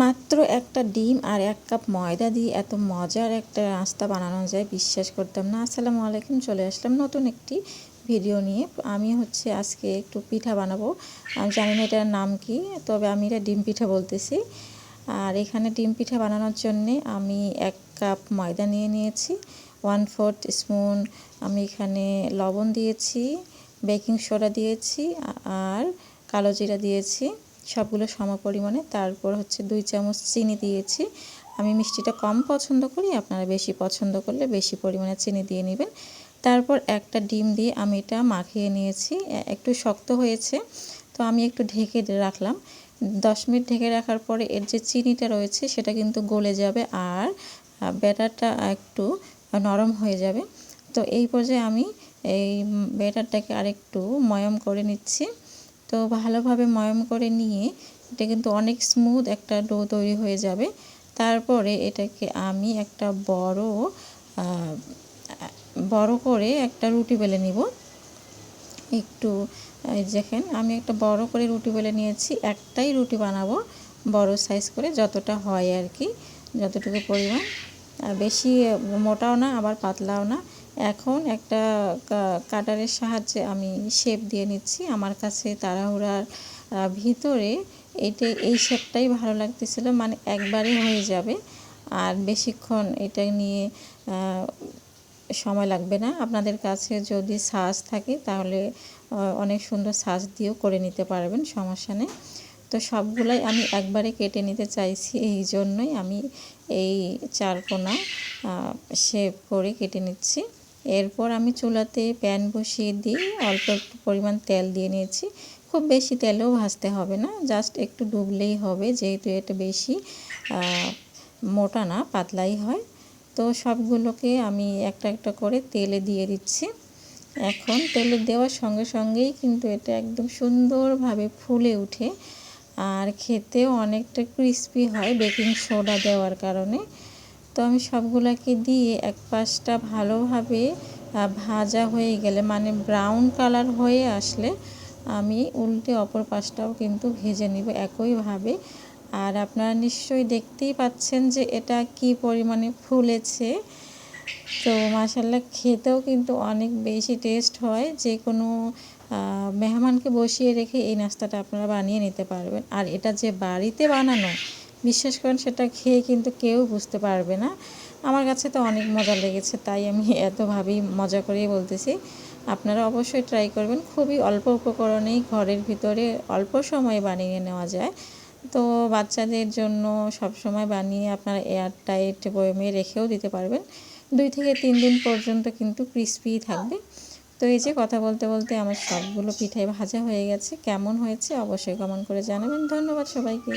মাত্র একটা ডিম আর এক কাপ ময়দা দিয়ে এত মজার একটা নাস্তা বানানো যায়, বিশ্বাস করতাম না। আসসালামু আলাইকুম, চলে আসলাম নতুন একটি ভিডিও নিয়ে। আমি হচ্ছে আজকে একটু পিঠা বানাবো। আমি জানি না এটার নাম কি, তবে আমি এটা ডিম পিঠা বলতেছি। আর এখানে ডিম পিঠা বানানোর জন্যে আমি এক কাপ ময়দা নিয়ে নিয়েছি। ওয়ান ফোর্থ স্পুন আমি এখানে লবণ দিয়েছি, বেকিং সোডা দিয়েছি, আর কালো জিরা দিয়েছি, সবগুলো সম পরিমাণে। তারপর হচ্ছে দুই চামচ চিনি দিয়েছি। আমি মিষ্টিটা কম পছন্দ করি, আপনারা বেশি পছন্দ করলে বেশি পরিমাণে চিনি দিয়ে নেবেন। তারপর একটা ডিম দিয়ে আমি এটা মাখিয়ে নিয়েছি একটু শক্ত হয়েছে, তো আমি একটু ঢেকে রাখলাম। দশ মিনিট ঢেকে রাখার পরে এর যে চিনিটা রয়েছে, সেটা কিন্তু গলে যাবে, আর ব্যাটারটা একটু নরম হয়ে যাবে। তো এই পর্যায়ে আমি এই ব্যাটারটাকে আরেকটু ময়ম করে নিচ্ছি। তো ভালোভাবে ময়ম করে নিয়ে এটা কিন্তু অনেক স্মুথ একটা ডো তৈরি হয়ে যাবে। তারপরে এটাকে আমি একটা বড় বড় করে একটা রুটি বেলে নিব। একটু দেখেন, আমি একটা বড় করে রুটি বেলে নিয়েছি। একটাই রুটি বানাবো বড় সাইজ করে, যতটা হয় আর কি, যতটুকু পরিমাণ। বেশি মোটাও না, আবার পাতলাও না। এখন একটা কাটারের সাহায্যে আমি শেপ দিয়ে নিচ্ছি। আমার কাছে তাড়াহুড়ার ভিতরে এটা, এই শেপটাই ভালো লাগতেছিল। মানে একবারে হয়ে যাবে। আর বেশিক্ষণ এটা নিয়ে সময় লাগবে না। আপনাদের কাছে যদি সাজ থাকে তাহলে অনেক সুন্দর সাজ দিয়েও করে নিতে পারবেন, সমস্যা নেই। তো সবগুলাই আমি একবারে কেটে নিতে চাইছি, এই জন্যই আমি এই চারকোনা শেপ করে কেটে নিচ্ছি। এরপর আমি চুলাতে প্যান বসিয়ে দিয়ে অল্প একটু পরিমাণ তেল দিয়ে নিয়েছি। খুব বেশি তেলেও ভাজতে হবে না জাস্ট একটু ডুবলেই হবে, যেহেতু এটা বেশি মোটা না, পাতলাই হয়। তো সবগুলোকে আমি একটা একটা করে তেলে দিয়ে দিচ্ছি। এখন তেলে দেওয়ার সঙ্গে সঙ্গেই কিন্তু এটা একদম সুন্দরভাবে ফুলে উঠে আর খেতেও অনেকটা ক্রিস্পি হয় বেকিং সোডা দেওয়ার কারণে। তো আমি সবগুলোকে দিয়ে এক পাশটা ভালোভাবে ভাজা হয়ে গেলে মানে ব্রাউন কালার হয়ে আসলে আমি উল্টে অপর পাশটাও কিন্তু ভেজে নিব একইভাবে। আর আপনারা নিশ্চয়ই দেখতেই পাচ্ছেন যে এটা কি পরিমাণে ফুলেছে। তো মাসাল্লা খেতেও কিন্তু অনেক বেশি টেস্ট হয়। যে কোনো মেহমানকে বসিয়ে রেখে এই নাস্তাটা আপনারা বানিয়ে নিতে পারবেন। আর এটা যে বাড়িতে বানানো, বিশ্বাস করেন সেটা খেয়ে কিন্তু কেউ বুঝতে পারবে না। আমার কাছে তো অনেক মজা লেগেছে, তাই আমি এতভাবেই মজা করেই বলতেছি। আপনারা অবশ্যই ট্রাই করবেন। খুবই অল্প উপকরণেই ঘরের ভিতরে অল্প সময়ে বানিয়ে নেওয়া যায়। তো বাচ্চাদের জন্য সব সময় বানিয়ে আপনারা এয়ার টাইট বয়মে রেখেও দিতে পারবেন। দুই থেকে তিন দিন পর্যন্ত কিন্তু ক্রিস্পিই থাকবে। তো এই যে কথা বলতে বলতে আমার সবগুলো পিঠাই ভাজা হয়ে গেছে। কেমন হয়েছে অবশ্যই কমেন্ট করে জানাবেন। ধন্যবাদ সবাইকে।